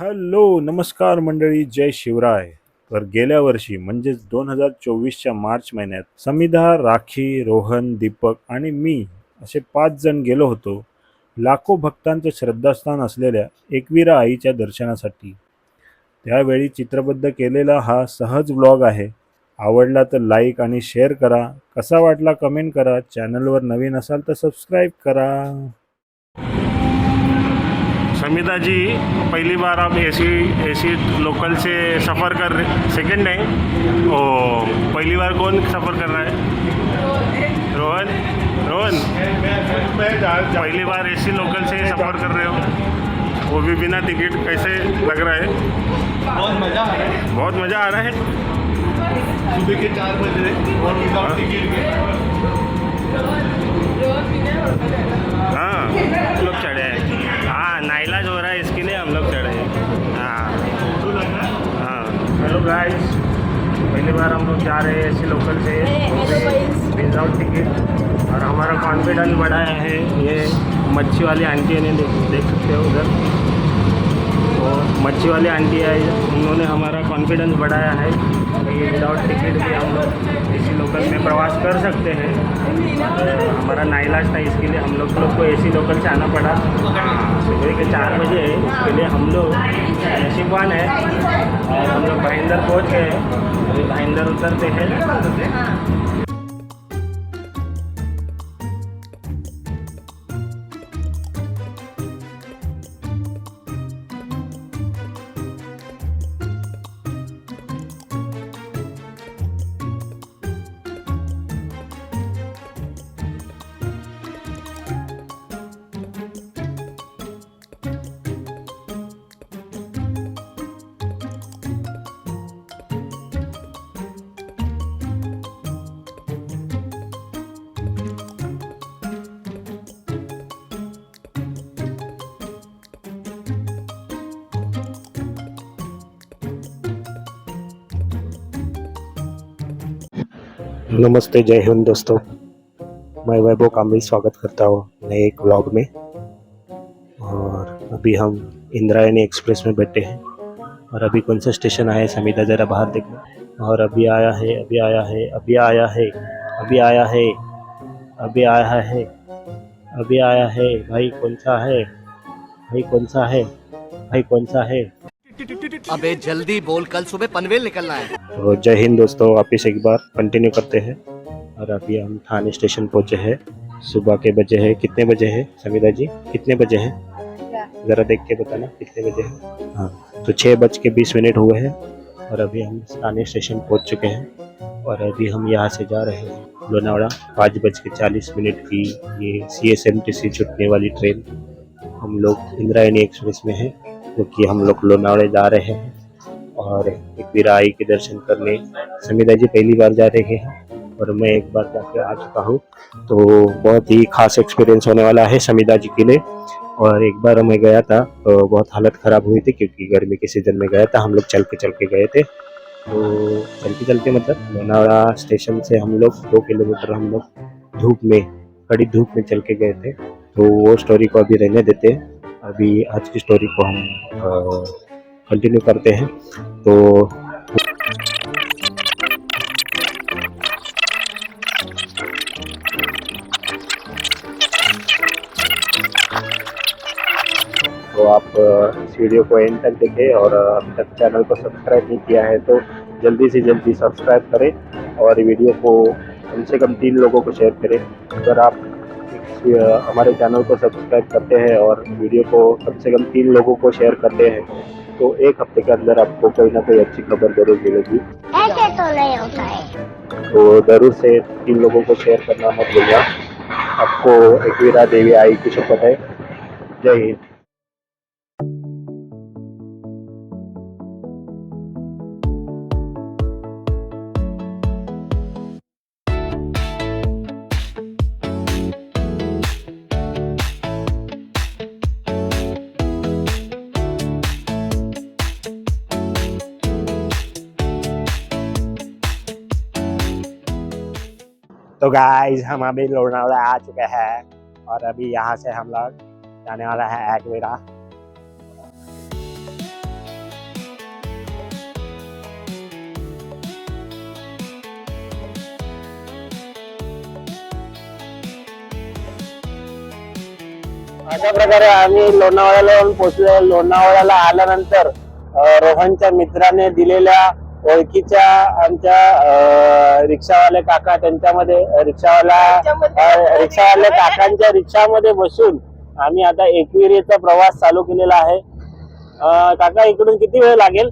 Hello नमस्कार मंडळी जय शिवराय. तर गेल्या वर्षी म्हणजेच दोन हजार चोवीसच्या मार्च महिन्यात समिधा राखी रोहन दीपक आणि मी असे पाच जण गेलो होतो. लाखो भक्तांचे श्रद्धास्थान असलेल्या एकविरा आईच्या दर्शनासाठी. त्यावेळी चित्रबद्ध केलेला हा सहज ब्लॉग आहे. आवडला तर लाईक आणि शेअर करा. कसा वाटला कमेंट करा. चॅनलवर नवीन असाल तर सबस्क्राईब करा. समिता जी पहली बार आप एसी एसी लोकल से सफ़र कर रहे सेकेंड नहीं ओ पहली बार कौन सफ़र कर रहा है? रोहन रोहन पहली बार एसी लोकल से सफ़र कर रहे हो? वो भी बिना टिकट कैसे लग रहा है? बहुत मज़ा आ रहा है। बहुत मज़ा आ रहा है? सुबह के चार बजे और विदाउट टिकट हाँ। गाइस पहली बार हम लोग जा रहे हैं ऐसे लोकल से विदाउट टिकट और हमारा कॉन्फिडेंस बढ़ाया है ये मच्छी वाली आंटी ने देख देख सकते हो उधर। और मच्छी वाली आंटी आई उन्होंने हमारा कॉन्फिडेंस बढ़ाया है। कि विदाउट टिकट भी हम लोग एसी लोकल में प्रवास कर सकते हैं। हमारा नाइलाज था, इसके लिए हम लोग लोग को एसी लोकल से आना पड़ा। सुबह के चार बजे है इसके लिए हम लोग नशीबवान है, और हम लोग भाईंदर पहुँच गए। अभी भाईंदर उतरते हैं। नमस्ते, जय हिंद दोस्तों। मैं वैभव कामरी स्वागत करता हूँ नए एक व्लॉग में। और अभी हम इंद्रायणी एक्सप्रेस में बैठे हैं। और अभी कौन सा स्टेशन आया है समीता ज़रा बाहर देखना। और अभी आया है, अभी आया है, अभी आया है, अभी आया है, अभी आया है, अभी आया है। भाई कौन सा है? भाई कौन सा है? भाई कौन सा है? अबे जल्दी बोल, कल सुबह पनवेल निकलना है। तो जय हिंद दोस्तों वापिस एक बार कंटिन्यू करते हैं। और अभी हम थाने स्टेशन पहुँचे हैं। सुबह के बजे हैं। कितने बजे हैं समीदा जी? कितने बजे हैं? ज़रा देख के बताना, कितने बजे हैं? हाँ तो छः बज के बीस मिनट हुए हैं। और अभी हम थाने स्टेशन पहुँच चुके हैं। और अभी हम यहाँ से जा रहे हैं लोनावाड़ा। पाँच बज के चालीस मिनट की ये सी एस एम टी सी छुटने वाली ट्रेन हम लोग इंद्रायणी एक्सप्रेस में हैं। क्योंकि हम लोग लोनावड़े जा रहे हैं और एक वीराई के दर्शन करने समीदा जी पहली बार जा रहे हैं और मैं एक बार जाके आ चुका हूँ। तो बहुत ही खास एक्सपीरियंस होने वाला है समीदा जी के लिए। और एक बार मैं गया था तो बहुत हालत ख़राब हुई थी क्योंकि गर्मी के सीज़न में गया था, हम लोग चल के चल के गए थे। तो चलते चलते मतलब लोनावड़ा स्टेशन से हम लोग दो किलोमीटर हम लोग धूप में, कड़ी धूप में चल के गए थे। तो वो स्टोरी को अभी रहने देते हैं। अभी आज की स्टोरी को हम कंटिन्यू करते हैं। तो तो आप इस वीडियो को एंड तक देखें और अभी तक चैनल को सब्सक्राइब नहीं किया है तो जल्दी से जल्दी सब्सक्राइब करें और वीडियो को कम से कम तीन लोगों को शेयर करें। अगर आप हमारे चैनल को सब्सक्राइब करते हैं और वीडियो को कम से कम तीन लोगों को शेयर करते हैं तो एक हफ़्ते के अंदर आपको कोई ना कोई अच्छी खबर ज़रूर मिलेगी। ऐसे तो नहीं होता है। तो ज़रूर से तीन लोगों को शेयर करना मत भूलिएगा आपको एक एकवीरा देवी आई की शपथ है। जय हिंद। तो गाइज हम अभी लोनावला आ चुके हैं और अभी यहाँ से हम लोग जाने वाला है एक्वेरा अशा प्रकारे आम्ही लोणावळ्याला येऊन पोचलो लोणावळ्याला आल्यानंतर रोहनच्या मित्राने दिलेल्या ओळखीच्या आमच्या रिक्षावाले काका त्यांच्यामध्ये रिक्षावाला रिक्षावाले काकांच्या रिक्षामध्ये बसून आम्ही आता एकविरीचा प्रवास चालू केलेला आहे. काका इकडून किती वेळ लागेल?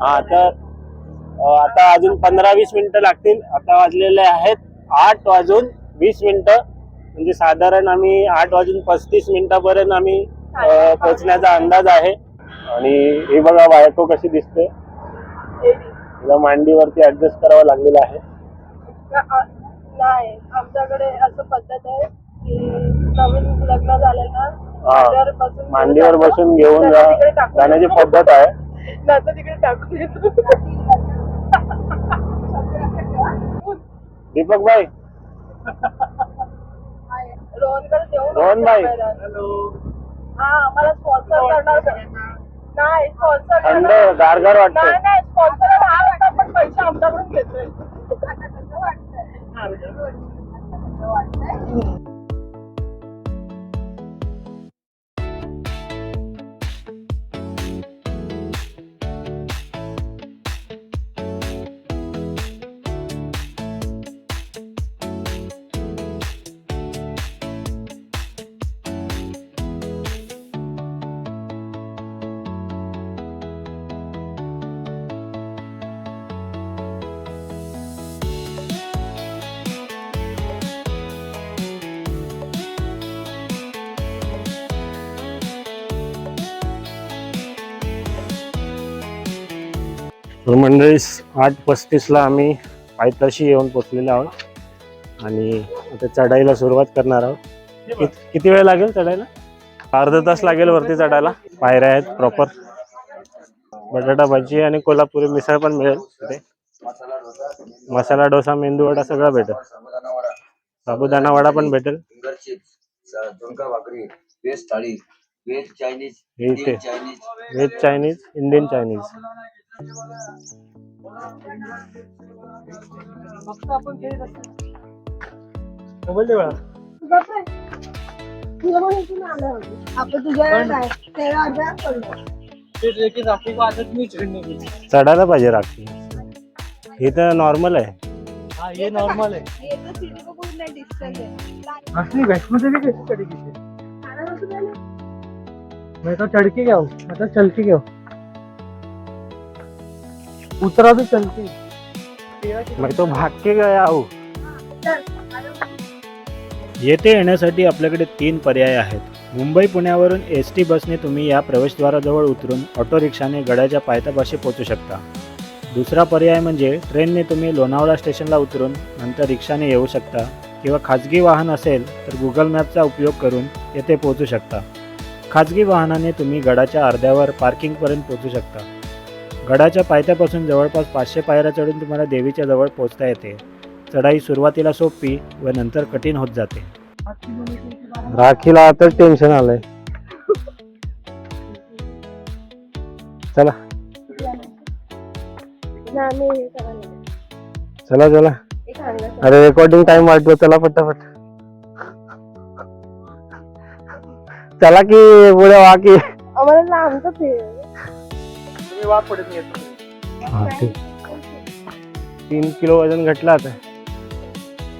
हा तर आता अजून पंधरा वीस मिनिटं लागतील. आता वाजलेले आहेत आठ वाजून वीस मिनिटं. म्हणजे साधारण आम्ही आठ वाजून पस्तीस मिनिटापर्यंत आम्ही पोहोचण्याचा अंदाज आहे. आणि हे बघा बायको कशी दिसते? तिला मांडीवरती ऍडजस्ट करावं लागलेलं आहे. नाही आमच्याकडे असं पद्धत आहे की नवीन लग्न झालं ना हा. मांडीवर बसून मांडीवर बसून घेऊन जा. तिकडे टाकून जाण्याची. पद्धत आहे. नंतर तिकडे टाकून येतो दीपक भाई रोहनकडे देऊन रोहन भाई. हा आम्हाला स्पॉन्सर करणार. नाही स्पॉन्सर थंड गारगार वाटतं नाही नाही स्पॉन्सर हा वाटत पण पैसे आमच्याकडून घेतोय. तर मंडळी आठ पस्तीसला आम्ही पायथ्याशी येऊन पोचलेलो आहोत आणि आता चढाईला सुरुवात करणार आहोत. कित- किती वेळ लागेल चढायला? अर्धा तास लागेल वरती चढायला. पायऱ्या आहेत प्रॉपर बटाटा भाजी आणि कोल्हापुरी मिसळ पण मिळेल तिथे. मसाला डोसा मेंदू वडा सगळं भेटेल. साबुदाणा वडा पण भेटेल. फिंगर चिप्स झुणका भाकरी व्हेज थाळी हे आपण तुझ्या काय? तेरा हजार पडलो चढायला पाहिजे राखी. हे तर नॉर्मल आहे. ये तो सीढ़ी को बहुत नहीं डिस्टेंस है असली वैष्णो देवी कैसे चढ़ेगी फिर? मैं तो चढ़ के गया हूँ मैं तो चल के गया हूँ उतरा तो चलते. मैं तो भाग के गया हूँ. येथे येण्यासाठी आपल्याकडे तीन पर्याय आहेत. मुंबई पुण्यावरून एस टी बसने तुम्ही या प्रवेशद्वाराजवळ उतरून ऑटो रिक्षाने गडाच्या पायथ्यापाशी पोहोचू शकता. दुसरा पर्याय म्हणजे ट्रेनने तुम्ही लोणावळा स्टेशनला उतरून नंतर रिक्षाने येऊ शकता किंवा खाजगी वाहन असेल तर गुगल मॅपचा उपयोग करून येथे पोहोचू शकता. खाजगी वाहनाने तुम्ही गडाच्या अर्ध्यावर पार्किंगपर्यंत पोहोचू शकता. गडाच्या पायथ्यापासून जवळपास पाचशे पायऱ्या चढून तुम्हाला देवीच्या जवळ पोहोचता येते. चढाई सुरुवातीला सोपी व नंतर कठीण होत जाते. राखीला आता टेन्शन आलंय. चला. चला चला. अरे रेकॉर्डिंग टाइम वाटतो चला फटाफट चला की पुढे वा की. आम्हाला पडत नाही. हा, ठीक. तीन किलो वजन घटलं आता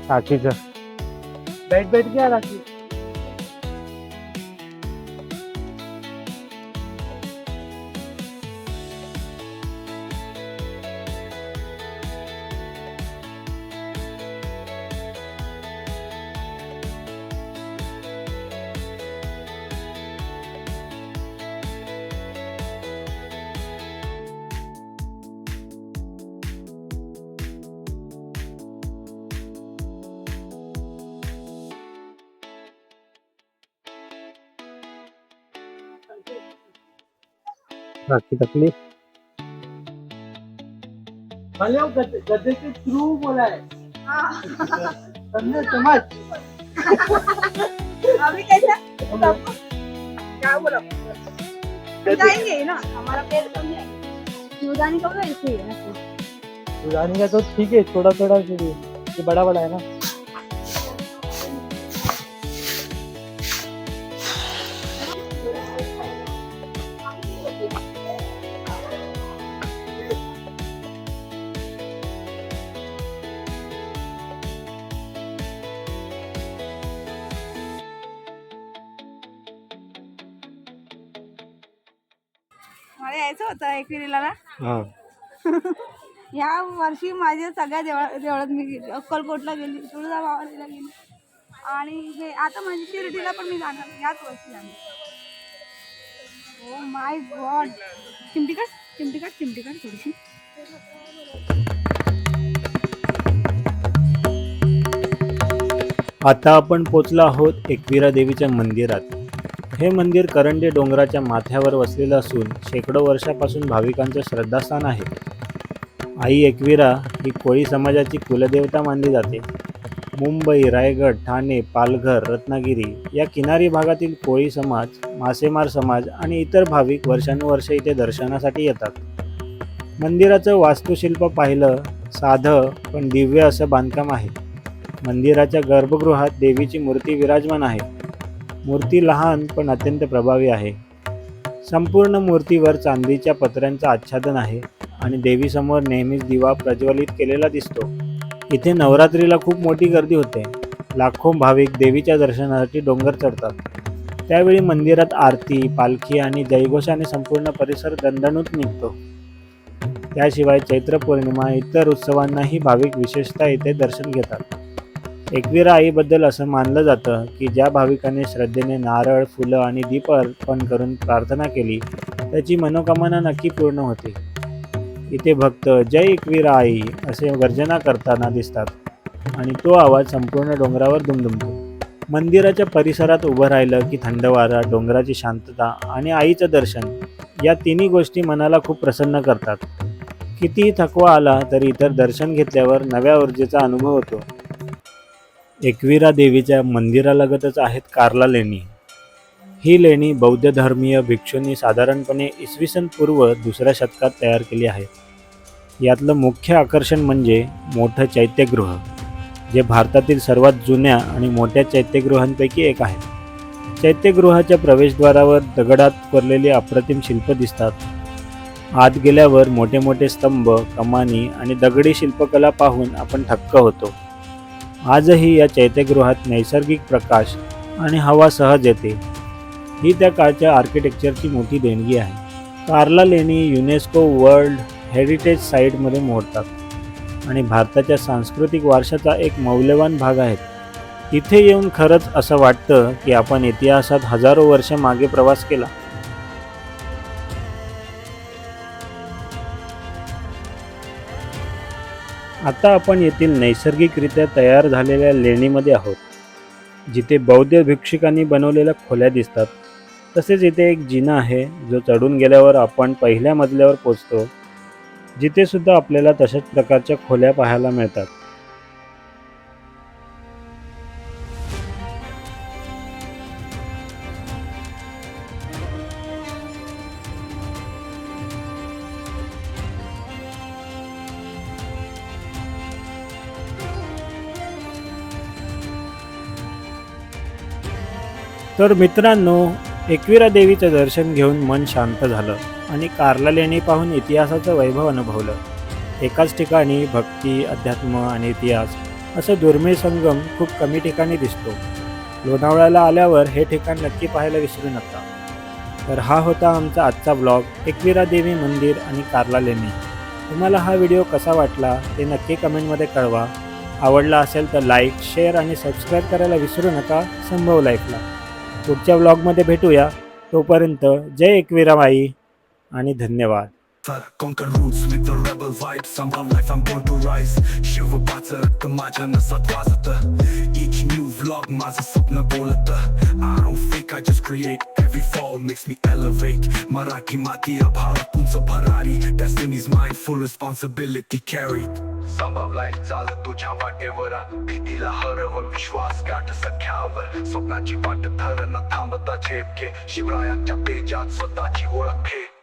राखीचं बैठ बैठ गया राखी राखी तकली भले वो गद्दे गद्दे के थ्रू बोला है समझे समझ अभी कैसा क्या बोला जाएंगे ना हमारा पेड़ समझे शिवदानी का भी ऐसे ही है ना सुधारने का तो ठीक है थोड़ा थोड़ा ये बड़ा बड़ा है ना. मला यायचं होतं एकविरीला ना. हां. या वर्षी माझ्या सगळ्या देवळा देवळात मी गेली. अक्कलकोटला गेली तुळजाभवानीला गेली. आणि हे आता माझी शिर्डीला पण मी जाणार याच वर्षी जाणार ओ माय गॉड चिमटी काढ चिमटी काढ चिमटी काढ थोडीशी. आता आपण पोचलो आहोत एकविरा देवीच्या मंदिरात. हे मंदिर करंडे डोंगराच्या माथ्यावर वसलेलं असून शेकडो वर्षापासून भाविकांचं श्रद्धास्थान आहे. आई एकविरा ही कोळी समाजाची कुलदेवता मानली जाते. मुंबई रायगड ठाणे पालघर रत्नागिरी या किनारी भागातील कोळी समाज मासेमार समाज आणि इतर भाविक वर्षानुवर्षे इथे दर्शनासाठी येतात. मंदिराचं वास्तुशिल्प पाहिलं साधं पण दिव्य असं बांधकाम आहे. मंदिराच्या गर्भगृहात देवीची मूर्ती विराजमान आहे. मूर्ती लहान पण अत्यंत प्रभावी आहे. संपूर्ण मूर्तीवर चांदीच्या पत्र्यांचं आच्छादन आहे आणि देवीसमोर नेहमीच दिवा प्रज्वलित केलेला दिसतो. इथे नवरात्रीला खूप मोठी गर्दी होते. लाखो भाविक देवीच्या दर्शनासाठी डोंगर चढतात. त्यावेळी मंदिरात आरती पालखी आणि जयघोषाने संपूर्ण परिसर दणदणूत निघतो. त्याशिवाय चैत्र पौर्णिमा इतर उत्सवांनाही भाविक विशेषतः इथे दर्शन घेतात. एकविरा आईबद्दल असं मानलं जातं की ज्या भाविकाने श्रद्धेने नारळ फुलं आणि दीप अर्पण करून प्रार्थना केली त्याची मनोकामना नक्की पूर्ण होते. इथे भक्त जय एकविरा आई असे गर्जना करताना दिसतात आणि तो आवाज संपूर्ण डोंगरावर दुमदुमतो. मंदिराच्या परिसरात उभं राहिलं की थंड वारा डोंगराची शांतता आणि आईचं दर्शन या तिन्ही गोष्टी मनाला खूप प्रसन्न करतात. कितीही थकवा आला तरी इतर दर्शन घेतल्यावर नव्या ऊर्जेचा अनुभव होतो. एकविरा देवीच्या मंदिरालगतच आहेत कार्ला लेणी. ही लेणी बौद्ध धर्मीय भिक्षूंनी साधारणपणे इसवी सन पूर्व दुसऱ्या शतकात तयार केली आहेत यातलं मुख्य आकर्षण म्हणजे मोठं चैत्यगृह जे भारतातील सर्वात जुन्या आणि मोठ्या चैत्यगृहांपैकी एक आहे. चैत्यगृहाच्या प्रवेशद्वारावर दगडात कोरलेली अप्रतिम शिल्प दिसतात. आत गेल्यावर मोठे मोठे स्तंभ कमानी आणि दगडी शिल्पकला पाहून आपण थक्क होतो. आजही या चैत्यगृहात नैसर्गिक प्रकाश आणि हवा सहज येते. ही त्या काळच्या आर्किटेक्चरची मोठी देणगी आहे. कार्ला लेणी युनेस्को वर्ल्ड हेरिटेज साईटमध्ये मोडतात आणि भारताच्या सांस्कृतिक वारशाचा एक मौल्यवान भाग आहेत. इथे येऊन खरंच असं वाटतं की आपण इतिहासात हजारो वर्ष मागे प्रवास केला. आता आपण येथील नैसर्गिकरित्या तयार झालेल्या लेणीमध्ये आहोत. जिथे बौद्ध भिक्षिकांनी बनवलेल्या खोल्या दिसतात. तसेच इथे एक जिना आहे जो चढून गेल्यावर आपण पहिल्या मजल्यावर पोचतो. जिथेसुद्धा आपल्याला तशाच प्रकारच्या खोल्या पाहायला मिळतात. तर मित्रांनो एकविरा देवीचं दर्शन घेऊन मन शांत झालं आणि कार्ला लेणी पाहून इतिहासाचं वैभव अनुभवलं. एकाच ठिकाणी भक्ती अध्यात्म आणि इतिहास असं दुर्मिळ संगम खूप कमी ठिकाणी दिसतो. लोणावळ्याला आल्यावर हे ठिकाण नक्की पाहायला विसरू नका. तर हा होता आमचा आजचा ब्लॉग एकविरा देवी मंदिर आणि कार्ला लेणी तुम्हाला हा व्हिडिओ कसा वाटला ते नक्की कमेंटमध्ये कळवा. आवडला असेल तर लाईक शेअर आणि सबस्क्राईब करायला विसरू नका. संभव लाईफला पुढच्या ब्लॉगमध्ये भेटूया तोपर्यंत जय एकविराबाई आणि धन्यवाद Conquer roots with the rebel vibe Somehow life I'm born to rise Shiva रक्त माझ्या नसात वाजत Each new vlog माझं स्वप्न बोलत I don't fake I just create Every fall makes me elevate. Marathi माती भारत तुमचं भरारी Destiny's mine full responsibility carried. संभवलाय चालत तुझ्या वाटेवर भीतीला हरवून विश्वास गाठ सख्यावर स्वप्नाची वाट धरण थांबता झेपके शिवरायांच्या पेजात स्वतःची ओळख फेर